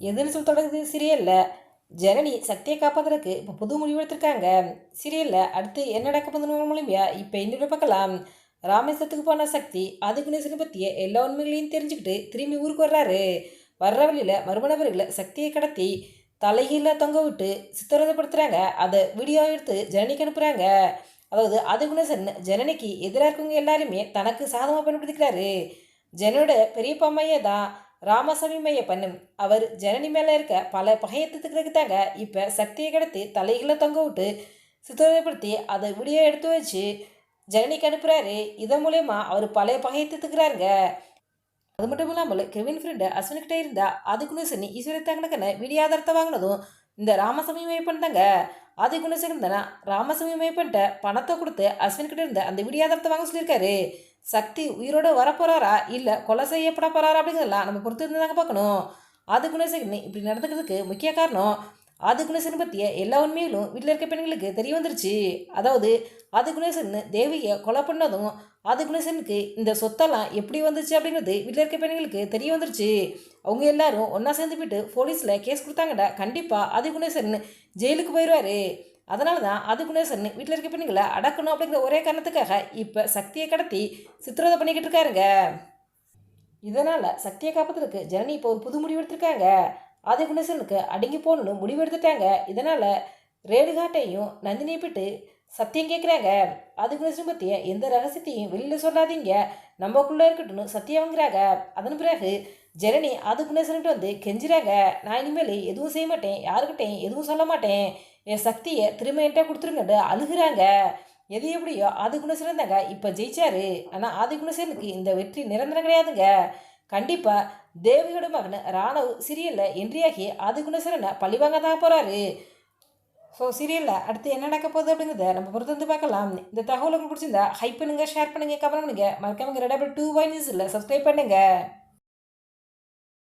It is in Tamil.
எதுன்னு சொல்லி தொடங்குது? சீரியலில். ஜனனி சக்தியை காப்பாற்றுறதுக்கு இப்போ புது முடிவு எடுத்திருக்காங்க. சீரியலில் அடுத்து என்ன நடக்க போதுன்னு மூலியமா இப்போ இன்னொரு பார்க்கலாம். ராமேஸ்வரத்துக்கு போன சக்தி அதுக்குன்னு பற்றிய எல்லா உண்மைகளையும் தெரிஞ்சுக்கிட்டு திரும்பி ஊருக்கு வர்றாரு. வர்ற வழியில் மர்ம நபர்களை சக்தியை கடத்தி தலைகீழ தொங்க விட்டு சித்திரவதைப்படுத்துகிறாங்க அதை வீடியோ எடுத்து ஜனனிக்கு அனுப்புகிறாங்க அதாவது அதுகுணசன் ஜனனிக்கு எதிராக இருக்கவங்க எல்லாருமே தனக்கு சாதகமாக பயன்படுத்திக்கிறாரு. ஜனனோட பெரியப்பா அம்மையே தான் ராமசாமி பண்ணும். அவர் ஜனனி மேலே இருக்க பல பகையத்துக்கு தாங்க இப்போ சக்தியை கடத்தி தலைகளை தொங்க விட்டு சித்திரப்படுத்தி அதை வீடியோ எடுத்து வச்சு ஜனனிக்கு அனுப்புகிறாரு இதன் மூலயமா அவர் பழைய பகையத்துக்குறாருங்க அது மட்டும் இல்லாமல் கெவின் ஃப்ரெண்டு அஸ்வினிக்கிட்டே இருந்தால் அதுக்குன்னு சொல்லி ஈஸ்வரி தங்கனக்கன வீடியோ ஆதாரத்தை வாங்கினதும் இந்த ராமசாமி மையப்பன் தாங்க. அதுக்குன்னு சேர்ந்தனா ராமசாமி மையப்பன்ட்ட பணத்தை கொடுத்து அஸ்வின்கிட்ட இருந்த அந்த வீடியோ ஆதாரத்தை வாங்க சொல்லியிருக்காரு. சக்தி உயிரோடு வரப்போகிறாரா இல்லை கொலை செய்யப்பட போகிறாரா அப்படிங்கிறதெல்லாம் நம்ம பொறுத்து இருந்து தாங்க பார்க்கணும் அது சேர்ந்து இப்படி நடந்துக்கிறதுக்கு முக்கிய காரணம் ஆதிகுணேசன் பற்றிய எல்லா உண்மைகளும் வீட்டில் இருக்க பெண்களுக்கு தெரிய வந்துருச்சு. அதாவது ஆதிகுணேசன் தேவியை கொலை பண்ணதும் ஆதிகுணேசனுக்கு இந்த சொத்தெல்லாம் எப்படி வந்துச்சு அப்படிங்கிறது வீட்டில் இருக்க பெண்களுக்கு தெரிய வந்துருச்சு. அவங்க எல்லாரும் ஒன்றா சேர்ந்து போயிட்டு போலீஸில் கேஸ் கொடுத்தாங்கடா கண்டிப்பாக ஆதிகுணேசன் ஜெயிலுக்கு போயிடுவார் அதனால தான் ஆதிகுணேசன் வீட்டில் இருக்க பெண்களை அடக்கணும் அப்படிங்கிற ஒரே காரணத்துக்காக இப்போ சக்தியை கடத்தி சித்திரவதை பண்ணிக்கிட்டு இருக்காருங்க. இதனால் சக்தியை காப்பதற்கு ஜனனி இப்போ ஒரு புது முடிவு எடுத்திருக்காங்க. ஆதிகுணேசனுக்கு அடங்கி போகணும்னு முடிவு எடுத்துட்டாங்க. இதனால் ரேணுகாட்டையும் நந்தினியை போட்டு சத்தியம் கேட்குறாங்க ஆதிகுணேசன் பற்றிய எந்த ரகசியத்தையும் வெளியில் சொல்லாதீங்க. நம்மக்குள்ளே இருக்கட்டும்னு சத்தியவங்கிறாங்க அதன் பிறகு ஜனனி ஆதிகுணேசன்கிட்ட வந்து கெஞ்சிறாங்க. நான் இனிமேல் எதுவும் செய்ய மாட்டேன். யாருக்கிட்டையும் எதுவும் சொல்ல மாட்டேன். என் சக்தியை திரும்ப என்கிட்ட கொடுத்துருங்கன்னு அழுகுறாங்க. எது எப்படியோ ஆதிகுணேசன் இருந்தாங்க இப்போ ஜெயிச்சாரு. ஆனால் ஆதிகுணேசனுக்கு இந்த வெற்றி நிரந்தரம் கிடையாதுங்க. கண்டிப்பாக தேவியோட மகன் ராணவ் சீரியலில் என்றியாகி ஆதிகுணேஸ்வரனை பழிவாங்க தான் போகிறாரு ஸோ சீரியலில் அடுத்து என்ன நடக்க போகுது அப்படிங்கிறத நம்ம பொறுத்து வந்து பார்க்கலாம். இந்த தகவல் உங்களுக்கு பிடிச்சிருந்தா ஹைப் பண்ணுங்கள் ஷேர் பண்ணுங்கள் கமெண்ட் பண்ணுங்கள் மறக்காம ரெடாபிள் டூ பாய் நியூஸில் சப்ஸ்கிரைப் பண்ணுங்கள்